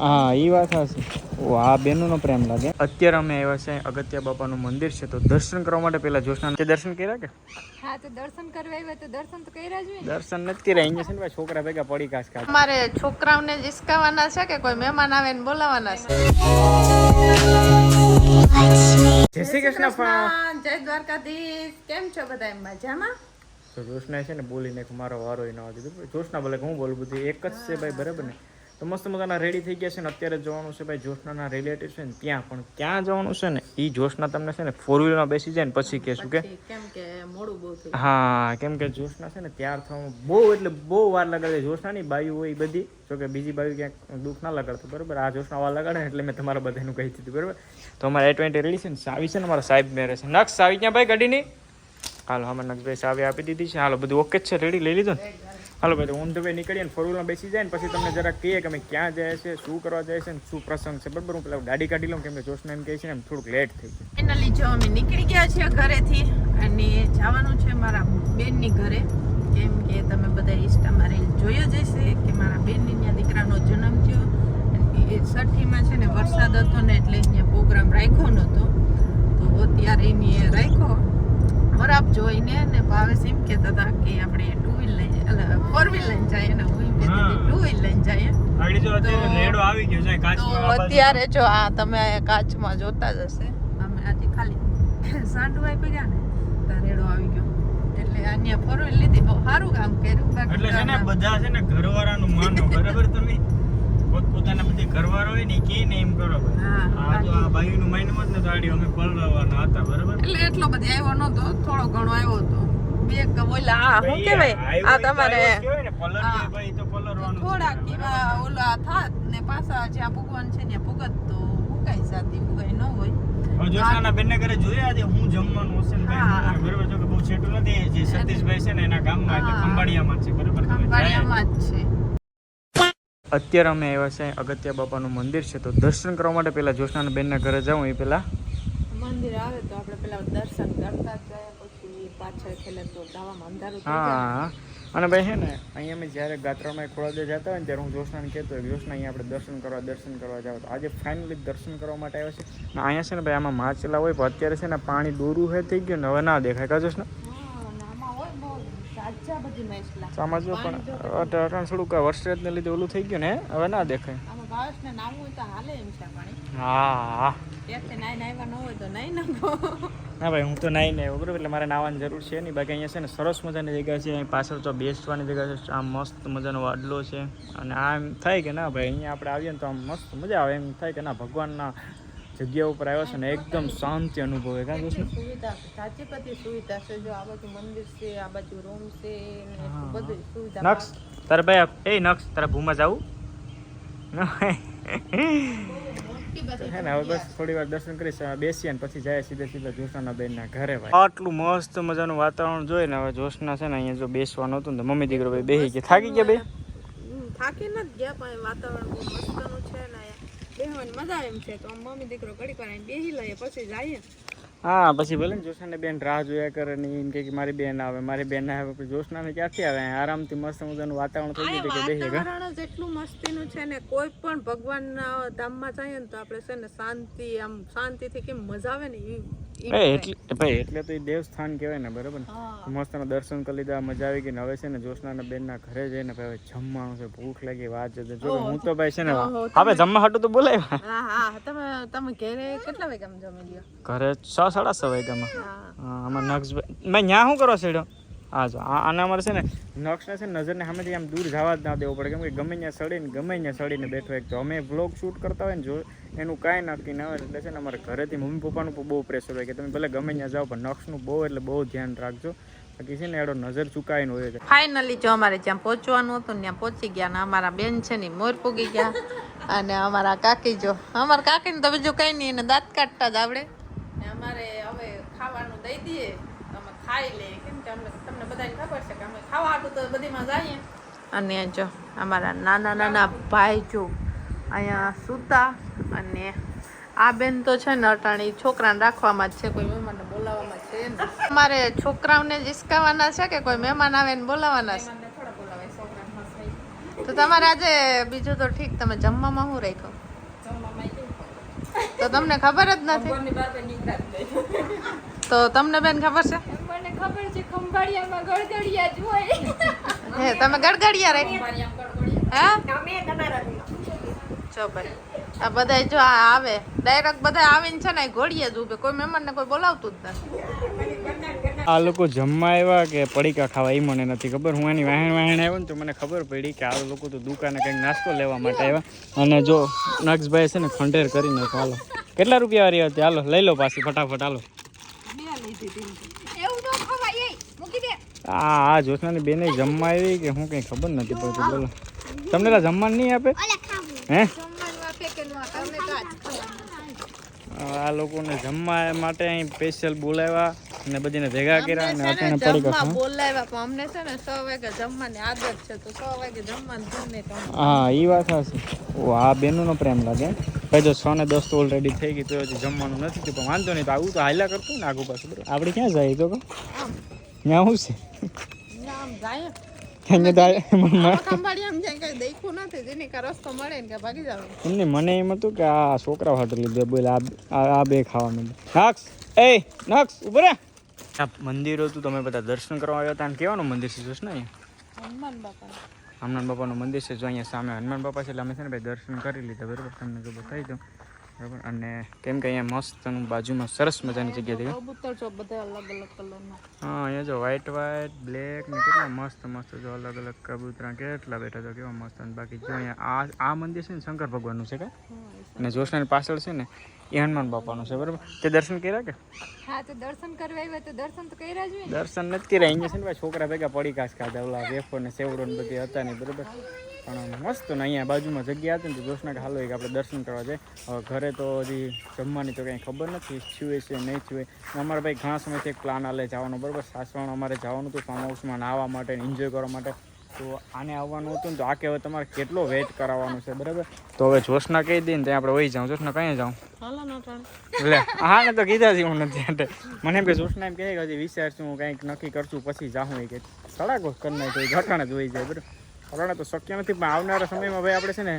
હા એ વાત હશે ઓ આ બેનનો પ્રેમ લાગે. અત્યારે અમે આવ્યા છે અગત્ય બાપાનું મંદિર છે તો દર્શન કરવા માટે પેલા જોશના તે દર્શન કર્યા કે? હા તો દર્શન કરવા આવ્યા તો દર્શન તો કર્યા જ હોય દર્શન નથી કર્યા અહીંયા છે ને ભાઈ છોકરા ભેગા પડી કાચ કાચ અમારે છોકરાઓને જીસકાવાના છે કે કોઈ મહેમાન આવે ને બોલાવાના છે? જય શ્રી કૃષ્ણ જય દ્વારકાધીશ. કેમ છો બધા? મજામાં? તો જોશના છે ને બોલીને એક મારો વારો ન દીધું. જોશના ભલે હું બોલું બધું એક જ છે ભાઈ બરાબર ને? તો મસ્ત મજાના રેડી થઈ ગયા છે ને અત્યારે જવાનું છે ભાઈ જોશનાના રિલેટિવ છે ને ત્યાં. પણ ક્યાં જવાનું છે ને? એ જોશના તમને છે ને ફોર વ્હીલમાં બેસી જાય ને પછી કહેશું કે? કેમ કે મોડું બહુ હા કેમ કે જોશના છે ને ત્યાર થવામાં બહુ એટલે બહુ વાર લગાડે જોશનાની બાયુ હોય બધી જો કે બીજી બાયુ ક્યાંક દુઃખ ના લગાડતું બરાબર? આ જોશના વાર લગાડે એટલે મેં તમારા બધાનું કહી દીધું બરાબર? તો અમારે એ ટ્વેન્ટી રેડી છે ને સાવી છે ને મારા સાહેબ મેરે છે. નક્સ સાવી ક્યાં ભાઈ ગાડીની? હાલો અમે નક્ષભાઈ સાવી આપી દીધી છે. હાલો બધું ઓકે જ છે. રેડી લઈ લીધું ને? હાલો ભાઈ ઓન ધ વે નીકળીએ ને ફોર વ્હીલમાં બેસી જાય ને પછી તમને જરા કહીએ કે અમે ક્યાં જાય છે, શું કરવા જાય છે ને શું પ્રસંગ છે. બરાબર, હું પેલા ગાડી કાઢી લઉં કેમ કે જોશના એમ કહે છે એમ થોડુંક લેટ થઈ ગયું. ફાઇનલી જો અમે નીકળી ગયા છીએ ઘરેથી અને જવાનું છે મારા બેનની ઘરે. કેમ કે તમે બધા ઇન્સ્ટામાં રીલ જોયો જ હશે કે મારા બેનની ત્યાં દીકરાનો જન્મ થયો એ છઠ્ઠીમાં છે ને વરસાદ હતો ને એટલે અહીંયા પ્રોગ્રામ રાખ્યો નહોતો. તો અત્યારે એની રાખ્યો. વરાપ જોઈને ને ભાવેશ એમ કહેતા હતા કે આપણે ટુ વ્હીલ એટલે ફોર વ્હીલ લઈને જઈએ ને હું ટુ વ્હીલ લઈને જઈએ જો રેડો આવી ગયો છે કાચમાં અત્યારે જો આ તમે કાચમાં જોતા જ હશે. અમે આજે ખાલી સાંડુ આપી ગયા ને ત્યાં રેડો આવી ગયો. એટલે અહીંયા ફોર વ્હીલ લીધી બહુ સારું કામ કર્યું. એટલે છે ને બધા છે ને ઘરવાળાનું માનો બરાબર તમે? પોતપોતાના બધી ઘરવાળો હોય ને કે ને એમ કરો આ તો આ ભાઈનું માન્યું હોત ને તો આડી અમે પલળવાના હતા બરાબર? એટલે એટલો બધો આવ્યો નતો થોડો ઘણો આવ્યો હતો. બે ક- ઓલા શું ભાઈ, કહેવાય? આ તમારે ને, થોડાક એવા ઓલા થાત ને પાછા જ્યાં ભગવાન છે ને ભગત તો ઉગાઈ જાતી ઉગાઈ ન હોય. ઘરે જોયા આજે હું જમવાનું હશે ને હા. ભાઈ બરાબર જો કે બહુ છેટું નથી જે સતીશભાઈ છે ને એના ગામમાં એટલે હા. ખંભાળિયામાં છે બરાબર ખંભાળિયામાં જ છે. અત્યારે અમે આવ્યા છે અગત્ય બાપાનું મંદિર છે તો દર્શન કરવા માટે પેલા જોશનાના બેનના ઘરે જાઉં એ પેલા. મંદિર આવે તો આપણે પેલા દર્શન કરતા જ જાય પાછળ ખેલે તો દાવામાં અંધારું હા અને ભાઈ છે ને અહીંયા અમે જ્યારે ગાત્રામાં ખોળાદે જતા હોય ને ત્યારે હું જોશનાને કહેતો હોય કે જોશના અહીંયા આપણે દર્શન કરવા દર્શન કરવા જાવ. તો આજે ફાઇનલી દર્શન કરવા માટે આવ્યા છે. ને અહીંયા છે ને ભાઈ આમાં માછલા હોય પણ અત્યારે છે ને પાણી દોરું હે થઈ ગયું ને હવે ના દેખાય. કા જોશના? હા, આમાં જો પણ અટાણ થોડુંક વરસાદને લીધે ઓલું થઈ ગયું ને હવે ના દેખાય. હા આવ્યા ન ભાઈ હું તો નાઈ ને બરાબર એટલે મારે નાવાની જરૂર છે નહીં. બાકી અહીંયા છે ને સરસ મજાની જગ્યા છે. અહીં પાછળ તો બેસવાની જગ્યા છે. આમ મસ્ત મજાનો વાડલો છે. અને આમ થાય કે ના ભાઈ અહીંયા આપણે આવીએ ને તો આમ મસ્ત મજા આવે. એમ થાય કે ના ભગવાનના જગ્યા ઉપર આવ્યો છે ને એકદમ શાંતિ અનુભવે કાં કે સુવિધા સાચી બધી સુવિધા છે. જો આ બાજુ મંદિર છે આ બાજુ રૂમ છે ને. બધી સુવિધા નક્ષ તારે ભાઈ એ નક્ષ તારા ભૂમા જવું? હે ને હવે બસ થોડી વાર દર્શન કરીશ હવે બેસીએ ને પછી જાય સીધે સીધા જોશના બેનના ઘરે ભાઈ. આટલું મસ્ત મજાનું વાતાવરણ જોઈ ને હવે જોશના છે ને અહીંયા જો બેસવાનું હતું ને તો મમ્મી દીકરો ભાઈ બેસી ગયા. થાકી ગયા બે થાકી નથી ગયા પણ વાતાવરણ બહુ મસ્તનું છે ને બેહવાની મજા એમ છે. તો આમ મમ્મી દીકરો ઘડી અહીં બેસી લઈએ પછી જઈએ. હા, પછી ભલે ને જોશનાને બેન રાહ જોયા કરે ને એમ કે મારી બેન આવે, મારી બેન આવે જોશના જોશનાને ક્યાંથી આવે? આરામથી મસ્ત મજાનું વાતાવરણ થઈ ગયું કે બેસી ગયા એટલું મસ્તીનું છે ને, કોઈ પણ ભગવાનના ધામમાં જઈએ ને તો આપણે છે ને શાંતિ, આમ શાંતિથી કેમ મજા આવે ને એ એટલે ભાઈ. એટલે તો એ દેવસ્થાન કહેવાય ને બરાબર ને? મસ્ત દર્શન કરી લીધા મજા આવી ગઈ ને હવે છે ને બેન બેનના ઘરે જઈને ભાઈ જમવાનું છે ભૂખ લાગી વાત જતો જો હું તો ભાઈ છે ને હવે જમવા હાટું તો બોલાવ્યા. હા હા તમે તમે ઘરે કેટલા વાગ્યામાં જમી લ્યો? ઘરે છ સાડા છ વાગ્યામાં હા. આમાં નક્ષ મેં ન્યા શું કરો છેડો હા જો આના અમારે છે ને નક્ષને છે ને નજરને સામેથી આમ દૂર જવા જ ના દેવો પડે. કેમ કે ગમે ત્યાં સડીને ગમે ત્યાં સડીને બેઠો એક તો અમે વ્લોગ શૂટ કરતા હોય ને જો એનું કાંઈ નક્કી ના હોય એટલે છે ને અમારે ઘરેથી મમ્મી પપ્પાનું પણ બહુ પ્રેશર હોય કે તમે ભલે ગમે ત્યાં જાઓ પણ નક્ષનું બહુ એટલે બહુ ધ્યાન રાખજો. બાકી છે ને એડો નજર ચુકાવીને હોય છે. ફાઇનલી જો અમારે જ્યાં પહોંચવાનું હતું ને ત્યાં પહોંચી ગયા ને અમારા બેન છે ને મોર પૂગી ગયા. અને અમારા કાકી જો અમારા કાકીને તો બીજું કાંઈ નહીં એને દાંત કાઢતા જ આવડે. ને અમારે હવે ખાવાનું દઈ દઈએ અમે ખાઈ લઈએ. કેમ કે અમને તમને બધાને ખબર છે કે અમે ખાવા હાટું તો બધીમાં જઈએ. અને જો અમારા નાના નાના ભાઈ જો અહીંયા સૂતા અને આ બેન તો છે ને અટાણી છોકરાને રાખવામાં જ છે કોઈ મહેમાનને બોલાવવામાં છે ને. અમારે છોકરાઓને જ છે કે કોઈ મહેમાન આવે ને બોલાવવાના છે? તો તમારે આજે બીજું તો ઠીક તમે જમવામાં શું રાખ્યું? તો તમને ખબર જ નથી? તો તમને બેન ખબર છે? મને ખબર છે ખંભાળિયામાં ગળગળિયા જ હોય. હે તમે ગડગડિયા રાખ્યું? હે? જો ભાઈ. આ બધા જો આ આવે. ડાયરેક્ટ બધા આવીને છે ને ઘોડીએ જ ઉભે કોઈ મહેમાનને કોઈ બોલાવતું જ નથી. આ લોકો જમવા આવ્યા કે પડીકા ખાવા એ મને નથી ખબર. હું એની વાહણ વાહણ આવ્યો ને તો મને ખબર પડી કે આ લોકો તો દુકાને કંઈક નાસ્તો લેવા માટે આવ્યા. અને જો નક્ષભાઈ છે ને ખંડેર કરી નાખો હાલો. કેટલા રૂપિયા વાળી હતી? હાલો લઈ લો પાછી ફટાફટ હાલો. એવું ન ખવાય એ આ આ જોશનાની બેને જમવા આવી કે હું કંઈ ખબર નથી પડતી બોલો. તમને તો જમવાનું નહીં આપે? હે જમવાનું આપે કે ન આપે અમને તો આજ ખાવાનું. આ લોકોને જમવા માટે અહીં સ્પેશિયલ બોલાવ્યા અને બધીને ભેગા કર્યા અને અત્યારે પડી ખાવા બોલાવ્યા પણ અમને છે ને સો વાગે જમવાની આદત છે તો 6 વાગે જમવાનું ઘરને તો હા એ વાત છે ઓ આ બેનનો પ્રેમ લાગે. ભાઈ જો છ ને દસ તો ઓલરેડી થઈ ગઈ તો હજી જમવાનું નથી તો પણ વાંધો નહીં તો આવું તો હાલ્યા કરતું ને આગુ પાછું બરાબર? આપણે ક્યાં જાય તો આમ. ત્યાં શું છે? આમ જાય. અહીંયા તો આ- મ- ખંભાળી આમ જાય કઈ દેખું નથી જેની કા રસ્તો મળે ને કે ભાગી જાવ એમને મને એમ હતું કે આ છોકરા હાટું લીધે બોલ આ બે ખાવા મળે નક્ષ એ નક્ષ ઊભો રે. આ મંદિર હતું તમે બધા દર્શન કરવા આવ્યા હતા. અને કેવાનું મંદિર છે જોશ ને હનુમાન બાપા હનુમાન બાપાનું મંદિર છે જો અહીંયા સામે હનુમાન બાપા છે એટલે અમે છે ને ભાઈ દર્શન કરી લીધા બરાબર? તમને જો બતાવી દઉં. બરાબર? અને કેમ કે અહીંયા મસ્ત એનું બાજુમાં સરસ મજાની જગ્યા થઈ કબૂતર છો બધા અલગ અલગ કલરના. હા અહીંયા જો વ્હાઈટ વ્હાઈટ બ્લેક ને કેટલા મસ્ત મસ્ત જો અલગ અલગ કબૂતરા કેટલા બેઠા છો કેવા મસ્ત અને બાકી જો અહીંયા આ આ મંદિર છે ને શંકર ભગવાનનું છે કે? અને જોશનાની પાછળ છે ને એ હનુમાન બાપાનું છે બરાબર? તે દર્શન કર્યા કે? હા તો દર્શન કરવા આવ્યા તો દર્શન તો કર્યા જ દર્શન નથી કર્યા અહીંયા છે ને છોકરા ભેગા પડી કાચ ખાધા ઓલા વેફર ને સેવડો ને બધી હતા ને બરાબર? પણ મસ્ત ને અહીંયા બાજુમાં જગ્યા હતી ને તો જોશના હાલો એક આપણે દર્શન કરવા જાય. હવે ઘરે તો હજી જમવાની તો કંઈ ખબર નથી છુએ છે નહીં છુએ અમારે ભાઈ ઘણા સમયથી એક પ્લાન આલે જવાનો બરાબર? સાસવાણ અમારે જવાનું હતું ફાર્મ હાઉસમાં નાહવા માટે એન્જોય કરવા માટે. તો આને આવવાનું હતું ને તો આ કે હવે તમારે કેટલો વેઇટ કરાવવાનું છે બરાબર? તો હવે જોશના કહી દઈએ ને ત્યાં આપણે વહી જાઉં. જોશના કઈ જાઉં? હાલો એટલે હા ને તો કીધા છે હું નથી એટલે. મને એમ કે જોશના એમ કહે કે હજી વિચારશું હું કંઈક નક્કી કરશું પછી જાઉં એ કે. સડાકો કરી નાખ્યો ઘટાણે જ વહી જાય બરાબર? ઘટાણે તો શક્ય નથી પણ આવનારા સમયમાં ભાઈ આપણે છે ને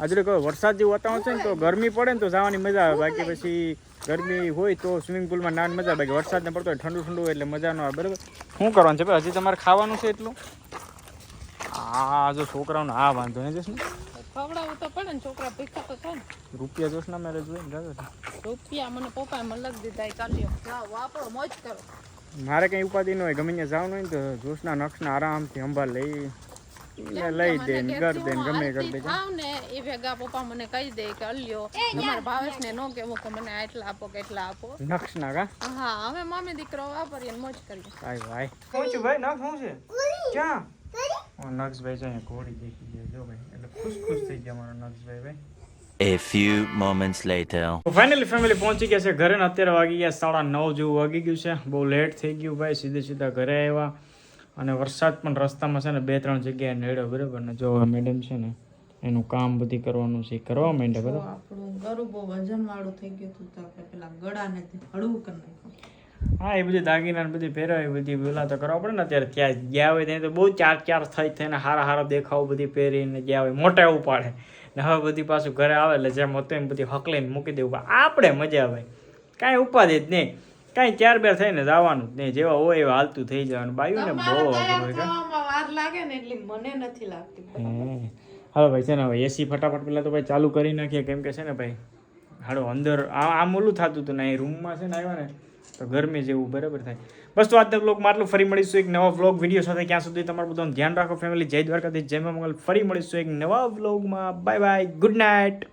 આજે કહો વરસાદ જેવું વાતાવરણ છે ને તો ગરમી પડે ને તો જવાની મજા આવે. બાકી પછી ગરમી હોય તો સ્વિમિંગ પુલમાં નાની મજા બાકી વરસાદ ને પડતો હોય ઠંડુ ઠંડુ હોય એટલે મજા ન આવે. બરાબર? શું કરવાનું છે ભાઈ? હજી તમારે ખાવાનું છે એટલું? હા જો છોકરાઓને આ વાંધો નહીં જશે ને તો પડે ને છોકરા ભીખા તો થાય ને. રૂપિયા જોશના મેરે જોઈને જાજો રૂપિયા મને પપ્પાએ મલક દીધા ચાલ્યો. જાઓ વાપરો મોજ કરો. મારે કંઈ ઉપાધિ ન હોય ગમે ત્યાં જવાનું હોય ને તો જોશના નક્ષને આરામથી સંભાળ લઈ. લઈ દે ને કર દે ને ગમે કરી દે થાવ ને એ ભેગા પપ્પા મને કહી દે કે અલ્યો તમાર ભાવેશ ને નો કેવો કે મને આટલા આપો કે એટલા આપો. નક્ષના કા? હા હવે મમ્મી દીકરો વાપરીએ ને મોજ કરીએ. ભાઈ ભાઈ. શું છે ભાઈ? નક્ષ શું છે? ક્યાં? ઓ નક્ષભાઈ જો અહીંયા ઘોડી દેખી ગયો. જો ભાઈ એટલે ખુશ ખુશ થઈ ગયા મારો નક્ષભાઈ ભાઈ. A few moments later. Finally family પહોંચી ગયા છે ઘરે ને અત્યારે વાગી ગયા સાડા નવ જેવું વાગી ગયું છે. બહુ લેટ થઈ ગયું ભાઈ સીધે સીધા ઘરે આવ્યા. અને વરસાદ પણ રસ્તામાં છે ને બે ત્રણ જગ્યાએ નડ્યો બરાબર? ને જો મેડમ છે ને એનું કામ બધી કરવાનું છે કરવા માંડે બરાબર? આપણું ગરું બહુ વજન વાળું થઈ ગયું હતું તો પેલા ગળાને હળવું કરી નાખ્યું. હા એ બધી દાગીના બધી પહેરાવી બધી પેલા તો કરવા પડે ને અત્યારે. ત્યાં ગયા હોય ત્યાં તો બહુ ચાર ચાર થઈ થઈને હારા હારા દેખાવ બધી પહેરીને ગયા હોય મોટા એવું પાડે. ને હવે બધી પાછું ઘરે આવે એટલે જેમ હતું એમ બધી હકલીને મૂકી દેવું. આપણે મજા આવે. કાંઈ ઉપાધિ જ નહીં. કાંઈ ચાર બેર થઈને જવાનું જ નહીં. જેવા હોય એવા હાલતું થઈ જવાનું બાયું ને બહુ વાર લાગે ને એટલે મને નથી લાગતી. હાલો ભાઈ છે ને હવે એસી ફટાફટ પહેલાં તો ભાઈ ચાલુ કરી નાખીએ. કેમ કે છે ને ભાઈ હાડો અંદર આ આમ ઓલું થતું હતું ને અહીં રૂમમાં છે ને આવ્યા ને તો ગરમી જેવું બરાબર થાય. બસ તો આજના બ્લોગમાં આટલું. ફરી મળીશું એક નવા બ્લોગ વીડિયો સાથે. ક્યાં સુધી તમારું બધાનું ધ્યાન રાખો ફેમિલી જય દ્વારકાથી જય મંગલ. ફરી મળીશું એક નવા બ્લોગમાં બાય બાય ગુડ નાઇટ